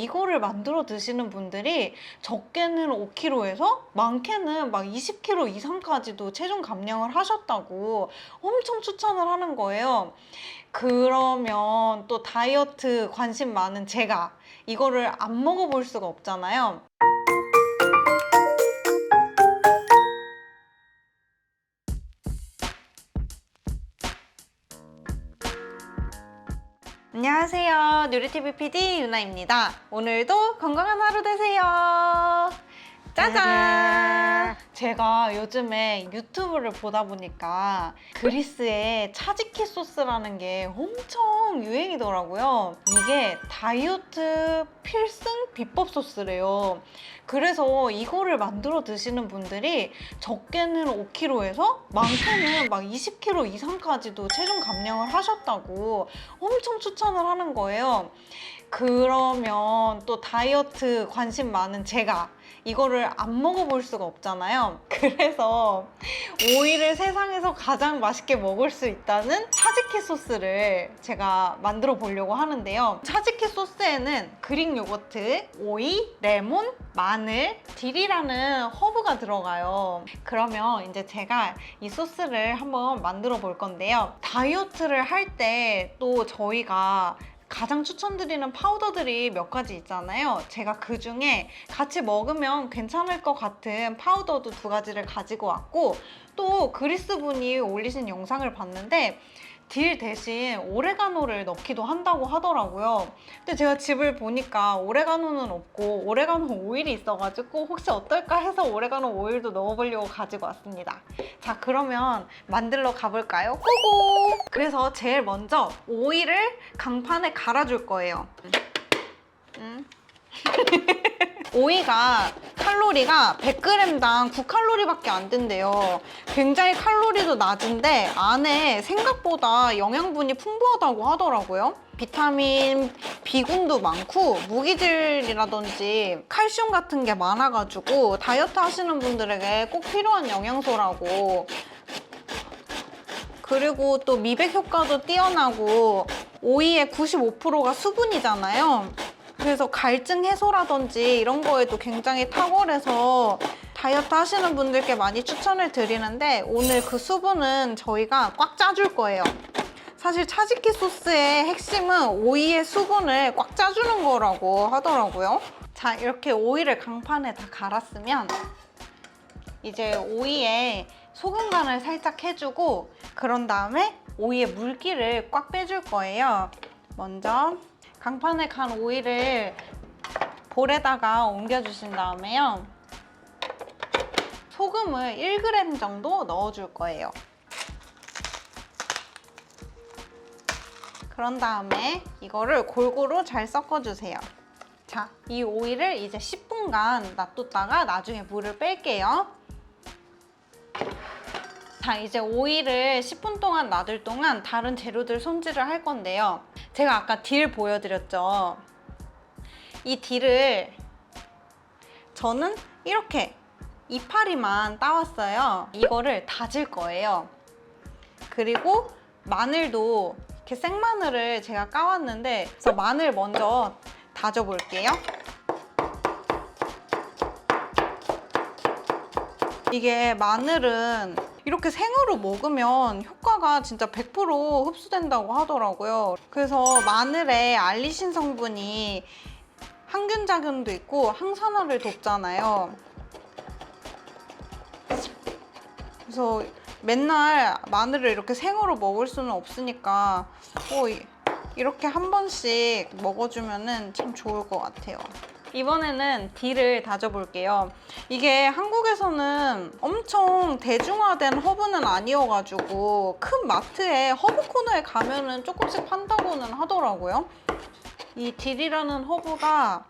이거를 만들어 드시는 분들이 적게는 5kg에서 많게는 막 20kg 이상까지도 체중 감량을 하셨다고 엄청 추천을 하는 거예요. 그러면 또 다이어트 관심 많은 제가 이거를 안 먹어볼 수가 없잖아요. 안녕하세요. 누리TV PD 유나입니다. 오늘도 건강한 하루 되세요. 짜잔! 제가 요즘에 유튜브를 보다 보니까 그리스의 차지키 소스라는 게 엄청 유행이더라고요. 이게 다이어트 필승 비법 소스래요. 그래서 이거를 만들어 드시는 분들이 적게는 5kg에서 많게는 막 20kg 이상까지도 체중 감량을 하셨다고 엄청 추천을 하는 거예요. 그러면 또 다이어트 관심 많은 제가 이거를 안 먹어볼 수가 없잖아요. 그래서 오이를 세상에서 가장 맛있게 먹을 수 있다는 차지키 소스를 제가 만들어 보려고 하는데요. 차지키 소스에는 그릭 요거트, 오이, 레몬, 마늘, 딜이라는 허브가 들어가요. 그러면 이제 제가 이 소스를 한번 만들어 볼 건데요. 다이어트를 할 때 또 저희가 가장 추천드리는 파우더들이 몇 가지 있잖아요. 제가 그 중에 같이 먹으면 괜찮을 것 같은 파우더도 두 가지를 가지고 왔고, 또 그리스 분이 올리신 영상을 봤는데, 딜 대신 오레가노를 넣기도 한다고 하더라고요. 근데 제가 집을 보니까 오레가노는 없고, 오레가노 오일이 있어가지고, 혹시 어떨까 해서 오레가노 오일도 넣어보려고 가지고 왔습니다. 자, 그러면 만들러 가볼까요? 고고! 그래서 제일 먼저 오일을 강판에 갈아줄 거예요. 음. 오이가 칼로리가 100g당 9칼로리밖에 안 된대요. 굉장히 칼로리도 낮은데 안에 생각보다 영양분이 풍부하다고 하더라고요. 비타민 B군도 많고 무기질이라든지 칼슘 같은 게 많아가지고 다이어트 하시는 분들에게 꼭 필요한 영양소라고 그리고 또 미백 효과도 뛰어나고 오이의 95%가 수분이잖아요. 그래서 갈증 해소라든지 이런 거에도 굉장히 탁월해서 다이어트 하시는 분들께 많이 추천을 드리는데 오늘 그 수분은 저희가 꽉 짜줄 거예요. 사실 차지키 소스의 핵심은 오이의 수분을 꽉 짜주는 거라고 하더라고요. 자, 이렇게 오이를 강판에 다 갈았으면 이제 오이에 소금 간을 살짝 해주고 그런 다음에 오이의 물기를 꽉 빼줄 거예요. 먼저 강판에 간 오이를 볼에다가 옮겨주신 다음에요. 소금을 1g 정도 넣어줄 거예요. 그런 다음에 이거를 골고루 잘 섞어주세요. 자, 이 오이를 이제 10분간 놔뒀다가 나중에 물을 뺄게요. 자, 이제 오이를 10분 동안 놔둘 동안 다른 재료들 손질을 할 건데요. 제가 아까 딜 보여드렸죠. 이 딜을 저는 이렇게 이파리만 따왔어요. 이거를 다질 거예요. 그리고 마늘도 이렇게 생마늘을 제가 까왔는데 그래서 마늘 먼저 다져볼게요. 이게 마늘은 이렇게 생으로 먹으면 효과가 진짜 100% 흡수된다고 하더라고요. 그래서 마늘에 알리신 성분이 항균 작용도 있고 항산화를 돕잖아요. 그래서 맨날 마늘을 이렇게 생으로 먹을 수는 없으니까 어, 이- 이렇게 한 번씩 먹어주면 참 좋을 것 같아요. 이번에는 딜을 다져볼게요. 이게 한국에서는 엄청 대중화된 허브는 아니어가지고 큰 마트에 허브 코너에 가면은 조금씩 판다고는 하더라고요. 이 딜이라는 허브가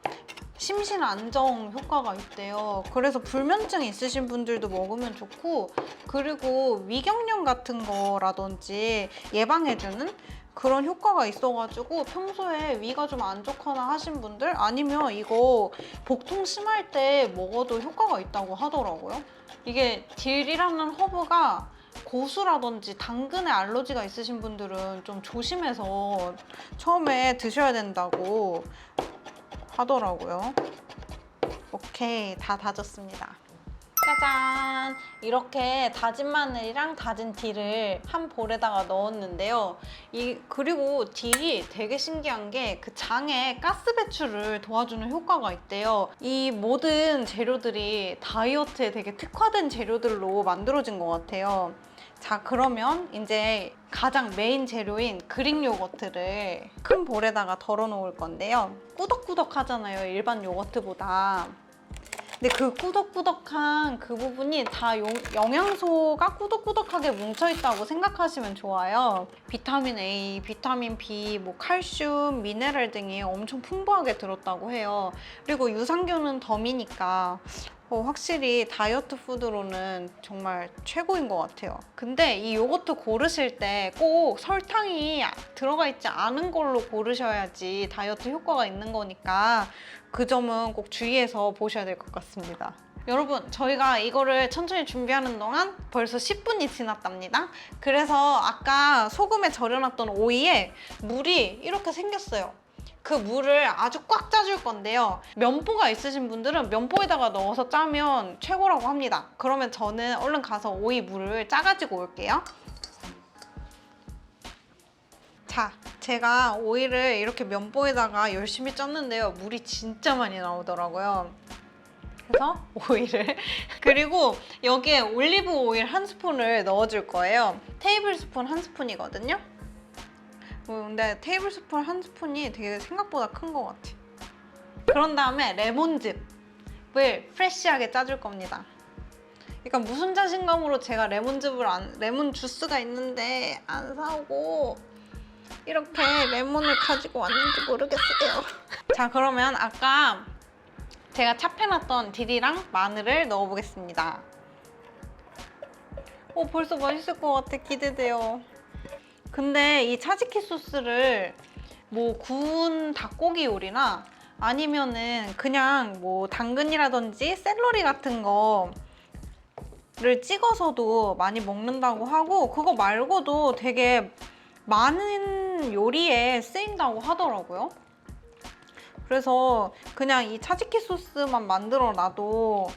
심신 안정 효과가 있대요. 그래서 불면증 있으신 분들도 먹으면 좋고, 그리고 위경련 같은 거라든지 예방해주는 그런 효과가 있어가지고 평소에 위가 좀 안 좋거나 하신 분들 아니면 이거 복통 심할 때 먹어도 효과가 있다고 하더라고요. 이게 딜이라는 허브가 고수라든지 당근에 알러지가 있으신 분들은 좀 조심해서 처음에 드셔야 된다고 하더라고요. 오케이, 다 다졌습니다. 짜잔! 이렇게 다진 마늘이랑 다진 딜을 한 볼에다가 넣었는데요. 이 그리고 딜이 되게 신기한 게 그 장에 가스 배출을 도와주는 효과가 있대요. 이 모든 재료들이 다이어트에 되게 특화된 재료들로 만들어진 것 같아요. 자, 그러면 이제 가장 메인 재료인 그릭 요거트를 큰 볼에다가 덜어 놓을 건데요. 꾸덕꾸덕 하잖아요, 일반 요거트보다. 근데 그 꾸덕꾸덕한 그 부분이 다 용- 영양소가 꾸덕꾸덕하게 뭉쳐있다고 생각하시면 좋아요. 비타민 A, 비타민 B, 뭐 칼슘, 미네랄 등이 엄청 풍부하게 들었다고 해요. 그리고 유산균은 덤이니까 어, 확실히 다이어트 푸드로는 정말 최고인 것 같아요. 근데 이 요거트 고르실 때 꼭 설탕이 들어가 있지 않은 걸로 고르셔야지 다이어트 효과가 있는 거니까 그 점은 꼭 주의해서 보셔야 될 것 같습니다. 여러분, 저희가 이거를 천천히 준비하는 동안 벌써 10분이 지났답니다. 그래서 아까 소금에 절여놨던 오이에 물이 이렇게 생겼어요. 그 물을 아주 꽉 짜줄 건데요. 면보가 있으신 분들은 면보에다가 넣어서 짜면 최고라고 합니다. 그러면 저는 얼른 가서 오이 물을 짜가지고 올게요. 자, 제가 오이를 이렇게 면보에다가 열심히 쪘는데요. 물이 진짜 많이 나오더라고요. 그래서 오이를 그리고 여기에 올리브 오일 한 스푼을 넣어줄 거예요. 테이블 스푼 한 스푼이거든요. 어, 근데 테이블 스푼 한 스푼이 되게 생각보다 큰 것 같아. 그런 다음에 레몬즙을 프레쉬하게 짜줄 겁니다. 그러니까 무슨 자신감으로 제가 레몬즙을 안, 레몬 주스가 있는데 안 사오고 이렇게 레몬을 가지고 왔는지 모르겠어요. 자, 그러면 아까 제가 찹해놨던 딜이랑 마늘을 넣어보겠습니다. 오, 벌써 맛있을 것 같아. 기대돼요. 근데 이 차지키 소스를 뭐 구운 닭고기 요리나 아니면은 그냥 뭐 당근이라든지 샐러리 같은 거를 찍어서도 많이 먹는다고 하고 그거 말고도 되게 많은 요리에 쓰인다고 하더라고요. 그래서 그냥 이 차지키 소스만 만들어 놔도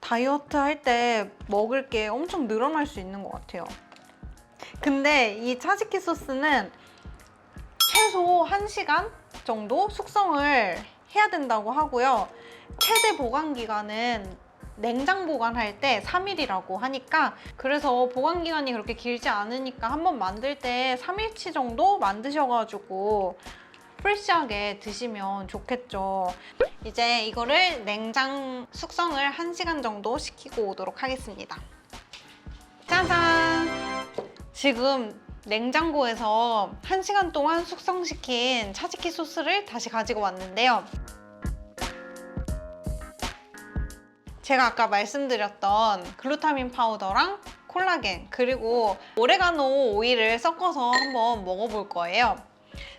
다이어트 할 때 먹을 게 엄청 늘어날 수 있는 것 같아요. 근데 이 차지키 소스는 최소 1시간 정도 숙성을 해야 된다고 하고요. 최대 보관 기간은 냉장 보관할 때 3일이라고 하니까 그래서 보관 기간이 그렇게 길지 않으니까 한번 만들 때 3일치 정도 만드셔가지고 프레시하게 드시면 좋겠죠. 이제 이거를 냉장 숙성을 1시간 정도 시키고 오도록 하겠습니다. 짜잔! 지금 냉장고에서 1시간 동안 숙성시킨 차지키 소스를 다시 가지고 왔는데요. 제가 아까 말씀드렸던 글루타민 파우더랑 콜라겐 그리고 오레가노 오일을 섞어서 한번 먹어볼 거예요.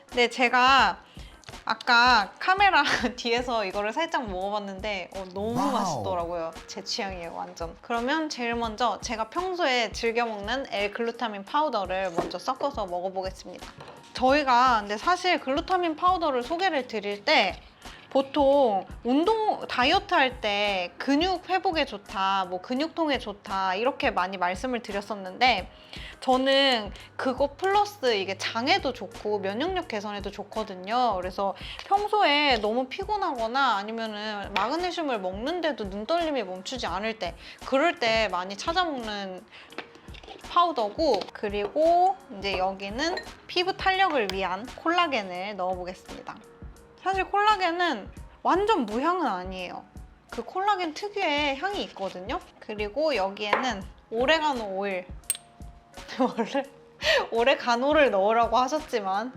근데 제가 아까 카메라 뒤에서 이거를 살짝 먹어봤는데 어, 너무 와우. 맛있더라고요. 제 취향이에요, 완전. 그러면 제일 먼저 제가 평소에 즐겨 먹는 L-글루타민 파우더를 먼저 섞어서 먹어보겠습니다. 저희가 근데 사실 글루타민 파우더를 소개를 드릴 때 보통 운동 다이어트 할 때 근육 회복에 좋다, 뭐 근육통에 좋다 이렇게 많이 말씀을 드렸었는데 저는 그거 플러스 이게 장에도 좋고 면역력 개선에도 좋거든요. 그래서 평소에 너무 피곤하거나 아니면은 마그네슘을 먹는데도 눈 떨림이 멈추지 않을 때 그럴 때 많이 찾아 먹는 파우더고 그리고 이제 여기는 피부 탄력을 위한 콜라겐을 넣어보겠습니다. 사실 콜라겐은 완전 무향은 아니에요. 그 콜라겐 특유의 향이 있거든요. 그리고 여기에는 오레가노 오일. 원래 오레가노를 넣으라고 하셨지만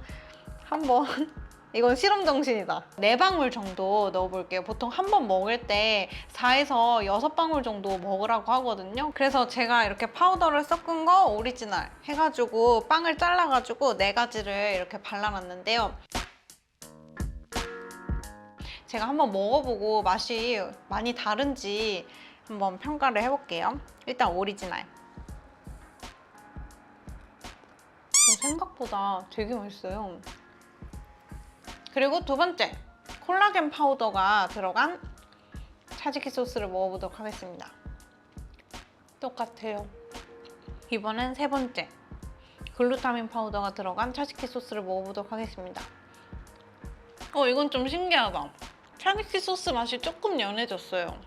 한번 이건 실험 정신이다. 네 방울 정도 넣어볼게요. 보통 한 번 먹을 때 4에서 6방울 정도 먹으라고 하거든요. 그래서 제가 이렇게 파우더를 섞은 거 오리지널 해가지고 빵을 잘라가지고 네 가지를 이렇게 발라놨는데요. 제가 한번 먹어보고 맛이 많이 다른지 한번 평가를 해볼게요. 일단 오리지널. 어, 생각보다 되게 맛있어요. 그리고 두 번째 콜라겐 파우더가 들어간 차지키 소스를 먹어보도록 하겠습니다. 똑같아요. 이번엔 세 번째 글루타민 파우더가 들어간 차지키 소스를 먹어보도록 하겠습니다. 어 이건 좀 신기하다. 차지키 소스 맛이 조금 연해졌어요.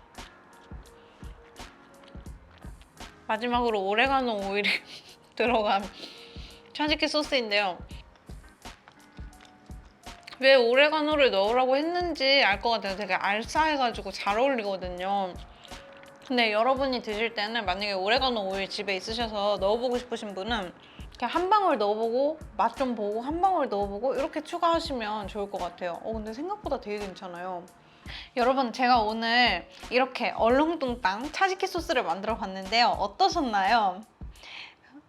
마지막으로 오레가노 오일이 들어간 차지키 소스인데요. 왜 오레가노를 넣으라고 했는지 알 것 같아요. 되게 알싸해가지고 잘 어울리거든요. 근데 여러분이 드실 때는 만약에 오레가노 오일 집에 있으셔서 넣어보고 싶으신 분은 그냥 한 방울 넣어보고 맛 좀 보고 한 방울 넣어보고 이렇게 추가하시면 좋을 것 같아요. 어 근데 생각보다 되게 괜찮아요. 여러분 제가 오늘 이렇게 얼렁뚱땅 차지키 소스를 만들어 봤는데요. 어떠셨나요?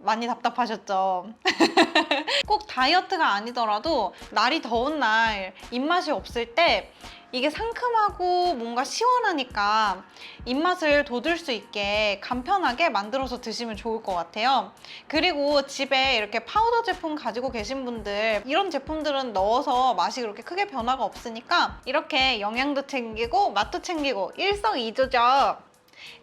많이 답답하셨죠? 꼭 다이어트가 아니더라도 날이 더운 날 입맛이 없을 때 이게 상큼하고 뭔가 시원하니까 입맛을 돋울 수 있게 간편하게 만들어서 드시면 좋을 것 같아요. 그리고 집에 이렇게 파우더 제품 가지고 계신 분들 이런 제품들은 넣어서 맛이 그렇게 크게 변화가 없으니까 이렇게 영양도 챙기고 맛도 챙기고 일석이조죠.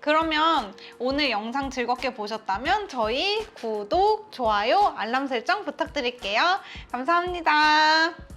그러면 오늘 영상 즐겁게 보셨다면 저희 구독, 좋아요, 알람 설정 부탁드릴게요. 감사합니다.